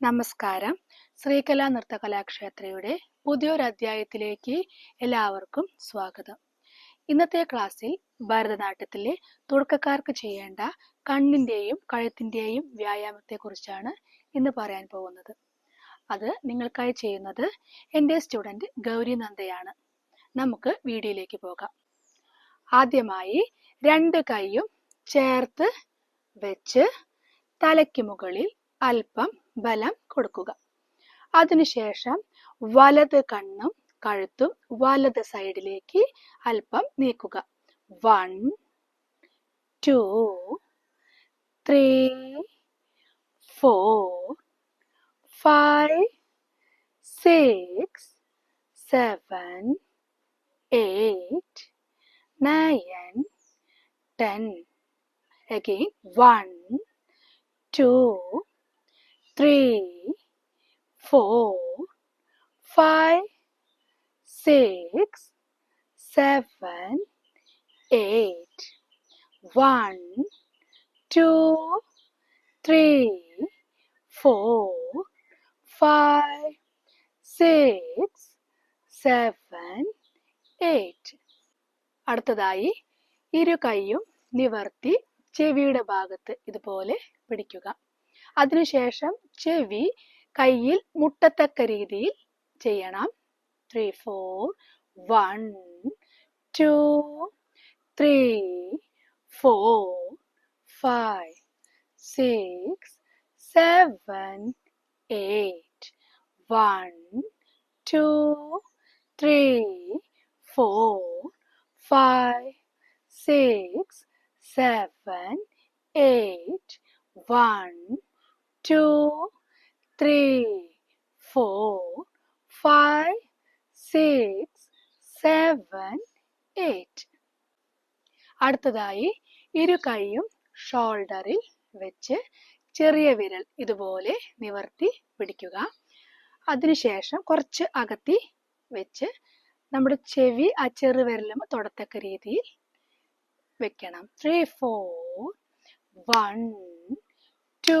നമസ്കാരം. ശ്രീകലാ നൃത്തകലാക്ഷേത്രയുടെ കലാക്ഷേത്രയുടെ പുതിയൊരധ്യായത്തിലേക്ക് എല്ലാവർക്കും സ്വാഗതം. ഇന്നത്തെ ക്ലാസ്സിൽ ഭരതനാട്യത്തിലെ തുടക്കക്കാർക്ക് ചെയ്യേണ്ട കണ്ണിന്റെയും കഴുത്തിന്റെയും വ്യായാമത്തെക്കുറിച്ചാണ് ഇന്ന് പറയാൻ പോകുന്നത്. അത് നിങ്ങൾക്കായി ചെയ്യുന്നത് എന്റെ സ്റ്റുഡന്റ് ഗൗരി നന്ദയാണ്. നമുക്ക് വീഡിയോയിലേക്ക് പോകാം. ആദ്യമായി രണ്ട് കൈയും ചേർത്ത് വെച്ച് തലയ്ക്ക് മുകളിൽ അല്പം ബലം കൊടുക്കുക. അതിനുശേഷം വലത് കണ്ണും കഴുത്തും വലത് സൈഡിലേക്ക് അല്പം നീക്കുക. One two three four five six seven eight nine ten. Again one two three four five six seven eight one two three four five six seven eight അടുത്തതായി ഇരു കൈയും നിവർത്തി ചെവിയുടെ ഭാഗത്ത് ഇതുപോലെ പിടിക്കുക അതിനുശേഷം ചെവി കയ്യിൽ മുട്ടത്തക്ക രീതിയിൽ ചെയ്യണം. Three four one two three four five six seven eight one two three four five six seven eight one, two, three, four, five, six, seven, eight. അടുത്തതായി ഇരു കൈയും ഷോൾഡറിൽ വെച്ച് ചെറിയ വിരൽ ഇതുപോലെ നിവർത്തി പിടിക്കുക അതിനുശേഷം കുറച്ച് അകത്തി വെച്ച് നമ്മുടെ ചെവി ആ ചെറുവിരലും തൊടത്തക്ക രീതിയിൽ വെക്കണം three four one two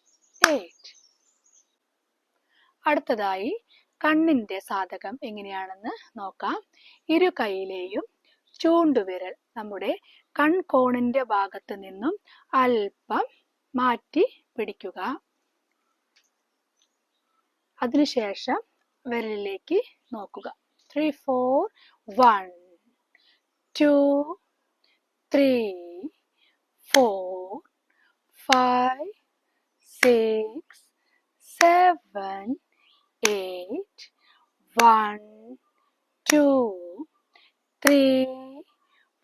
അടുത്തതായി കണ്ണിന്റെ സാധകം എങ്ങനെയാണെന്ന് നോക്കാം. ഇരു കൈയിലെയും ചൂണ്ടുവിരൽ നമ്മുടെ കൺകോണിന്റെ ഭാഗത്ത് നിന്നും അല്പം മാറ്റി പിടിക്കുക. അതിനുശേഷം വിരലിലേക്ക് നോക്കുക. Three four one two three four five six seven one, two, three,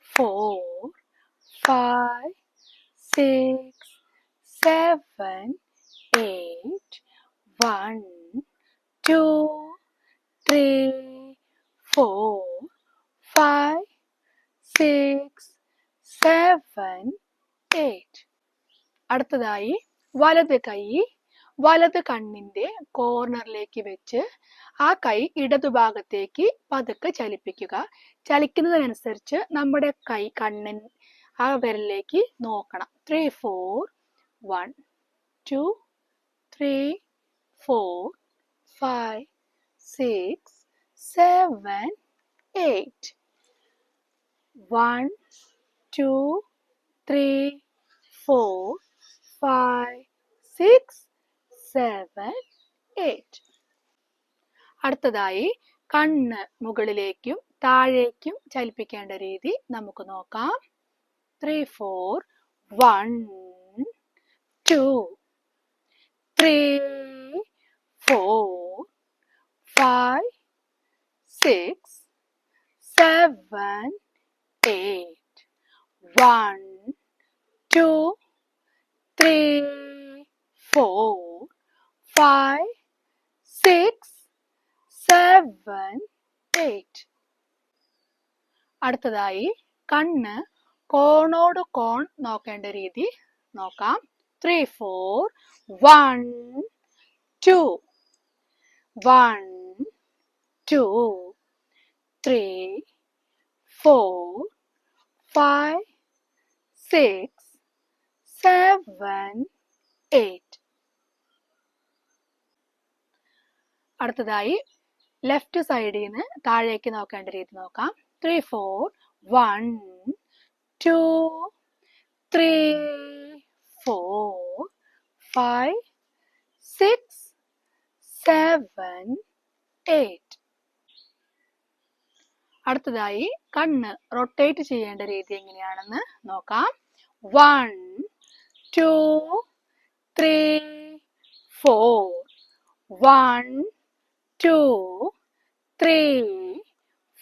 four, five, six, seven, eight, one, two, three, four, five, six, seven eight അടുത്തതായി വലത് കൈ വലത് കണ്ണിന്റെ കോർണറിലേക്ക് വെച്ച് ആ കൈ ഇടതുഭാഗത്തേക്ക് പതുക്കെ ചലിപ്പിക്കുക. ചലിക്കുന്നതിനനുസരിച്ച് നമ്മുടെ കൈ കണ്ണിൻ ആ വിരലിലേക്ക് നോക്കണം. Three four one two three four five six seven eight one two three four five six, seven, eight. അടുത്തതായി കണ്ണ് മുകളിലേക്കും താഴേക്കും ചലിപ്പിക്കേണ്ട രീതി നമുക്ക് നോക്കാം. Three four one two three four five six seven eight one two three four, five, six, seven, eight. അടുത്തതായി കണ്ണ് കോണോട് കോൺ നോക്കേണ്ട രീതി നോക്കാം. Three four one two one two three four five six seven eight അടുത്തതായി ലെഫ്റ്റ് സൈഡിൽ നിന്ന് താഴേക്ക് നോക്കേണ്ട രീതി നോക്കാം. Three four one two three four five six seven eight അടുത്തതായി കണ്ണ് റൊട്ടേറ്റ് ചെയ്യേണ്ട രീതി എങ്ങനെയാണെന്ന് നോക്കാം. One two three four one two three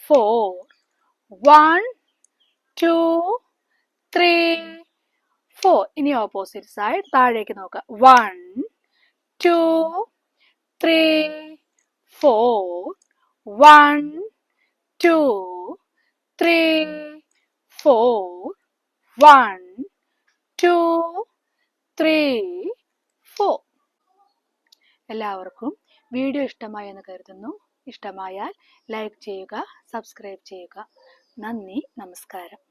four one two three four ഇനി ഓപ്പോസിറ്റ് സൈഡ് താഴേക്ക് നോക്കാം one two three four one two three four one two three എല്ലാവർക്കും വീഡിയോ ഇഷ്ടമായി എന്ന് കരുതുന്നു. ഇഷ്ടമായാൽ ലൈക്ക് ചെയ്യുക സബ്സ്ക്രൈബ് ചെയ്യുക. നന്ദി നമസ്കാരം.